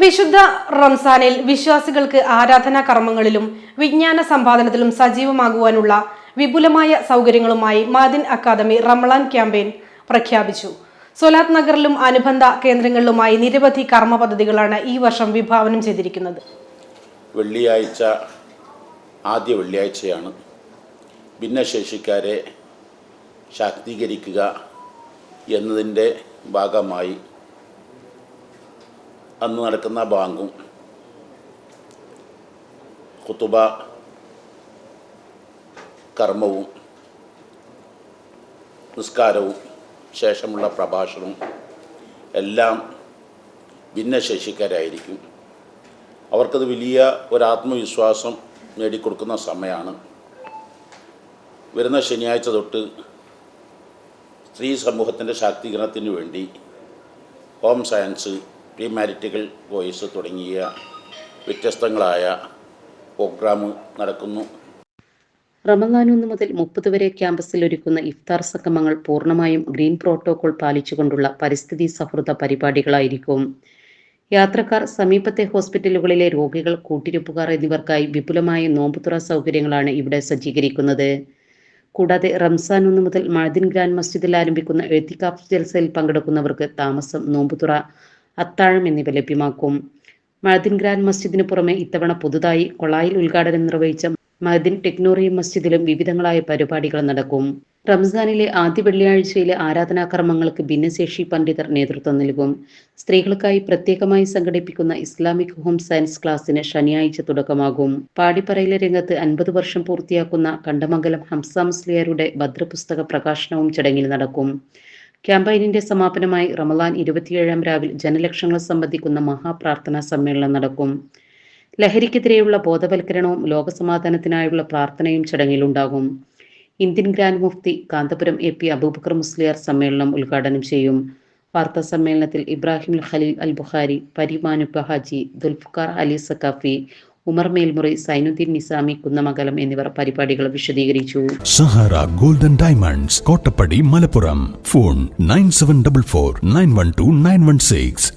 വിശുദ്ധ റംസാനിൽ വിശ്വാസികൾക്ക് ആരാധനാ കർമ്മങ്ങളിലും വിജ്ഞാന സമ്പാദനത്തിലും സജീവമാകുവാനുള്ള വിപുലമായ സൗകര്യങ്ങളുമായി മാദിൻ അക്കാദമി റംളാൻ ക്യാമ്പയിൻ പ്രഖ്യാപിച്ചു. സൊലാത്ത് നഗറിലും അനുബന്ധ കേന്ദ്രങ്ങളിലുമായി നിരവധി കർമ്മ പദ്ധതികളാണ് ഈ വർഷം വിഭാവനം ചെയ്തിരിക്കുന്നത്. വെള്ളിയാഴ്ച ആദ്യ വെള്ളിയാഴ്ചയാണ്. ഭിന്നശേഷിക്കാരെ ശാക്തീകരിക്കുക എന്നതിന്റെ ഭാഗമായി അന്ന് നടക്കുന്ന ബാങ്കും. കുത്തുബ കർമ്മവും നിസ്കാരവും ശേഷമുള്ള പ്രഭാഷണവും എല്ലാം ഭിന്നശേഷിക്കാരായിരിക്കും. അവർക്കത് വലിയ ഒരു ആത്മവിശ്വാസം നേടിക്കൊടുക്കുന്ന സമയമാണ്. വരുന്ന ശനിയാഴ്ച തൊട്ട് സ്ത്രീ സമൂഹത്തിന്റെ ശാക്തീകരണത്തിന് വേണ്ടി home science pre marital voice തുടങ്ങിയ വ്യത്യസ്തങ്ങളായ പ്രോഗ്രാം നടക്കുന്നു. റമദാൻ ഒന്ന് മുതൽ മുപ്പത് വരെ ക്യാമ്പസിൽ ഒരുക്കുന്ന ഇഫ്താർ സംഗമങ്ങൾ പൂർണമായും ഗ്രീൻ പ്രോട്ടോകോൾ പാലിച്ചുകൊണ്ടുള്ള പരിസ്ഥിതി സൗഹൃദ പരിപാടികളായിരിക്കും. യാത്രക്കാർ സമീപത്തെ ഹോസ്പിറ്റലുകളിലെ രോഗികൾ കൂട്ടിരിപ്പുകാർ എന്നിവർക്കായി വിപുലമായ നോമ്പുതുറ സൗകര്യങ്ങളാണ് ഇവിടെ സജ്ജീകരിക്കുന്നത്. കൂടാതെ റംസാൻ ഒന്ന് മുതൽ മഴദിൻ ഗ്രാൻഡ് മസ്ജിദിൽ ആരംഭിക്കുന്ന എഴുത്തിക്കാപ്പ് ജൽസയിൽ പങ്കെടുക്കുന്നവർക്ക് താമസം നോമ്പുതുറ അത്താഴം എന്നിവ ലഭ്യമാക്കും. മഴദിൻ ഗ്രാൻഡ് മസ്ജിദിന് പുറമെ ഇത്തവണ പുതുതായി കൊളായിൽ ഉദ്ഘാടനം നിർവഹിച്ച മഹദിൻ ടെക്നോറിയം മസ്ജിദിലും വിവിധങ്ങളായ പരിപാടികൾ നടക്കും. റംസാനിലെ ആദ്യ വെള്ളിയാഴ്ചയിലെ ആരാധനാക്രമങ്ങൾക്ക് ഭിന്നശേഷി പണ്ഡിതർ നേതൃത്വം നൽകും. സ്ത്രീകൾക്കായി പ്രത്യേകമായി സംഘടിപ്പിക്കുന്ന ഇസ്ലാമിക് ഹോം സയൻസ് ക്ലാസ്സിന് ശനിയാഴ്ച തുടക്കമാകും. പാടിപ്പറയിലെ രംഗത്ത് അൻപത് വർഷം പൂർത്തിയാക്കുന്ന കണ്ടമംഗലം ഹംസ മുസ്ലിയാരുടെ ഭദ്രപുസ്തക പ്രകാശനവും ചടങ്ങിൽ നടക്കും. ക്യാമ്പയിനിന്റെ സമാപനമായി റമലാൻ ഇരുപത്തിയേഴാം രാവിൽ ജനലക്ഷങ്ങൾ സംബന്ധിക്കുന്ന മഹാപ്രാർത്ഥനാ സമ്മേളനം നടക്കും. ലഹരിക്കെതിരെയുള്ള ബോധവൽക്കരണവും ലോകസമാധാനത്തിനായുള്ള പ്രാർത്ഥനയും ചടങ്ങിലുണ്ടാകും. ഇന്ത്യൻ ഗ്രാൻഡ് മുഫ്തി കാന്തപുരം എ പി അബൂബക്കർ മുസ്ലിയാർ സമ്മേളനം ഉദ്ഘാടനം ചെയ്യും. വാർത്താ സമ്മേളനത്തിൽ ഇബ്രാഹിം ഖലീൽ അൽ ബുഖാരി പരിമാനുപ്പ ഹാജി ദുൽഫുഖാർ അലി സക്കാഫി ഉമർ മേൽമുറി സൈനുദ്ദീൻ നിസാമി കുന്നമംഗലം എന്നിവർ പരിപാടികൾ വിശദീകരിച്ചു. Sahara golden diamonds Kottappadi Malappuram. Phone nine seven double four nine one two nine one six.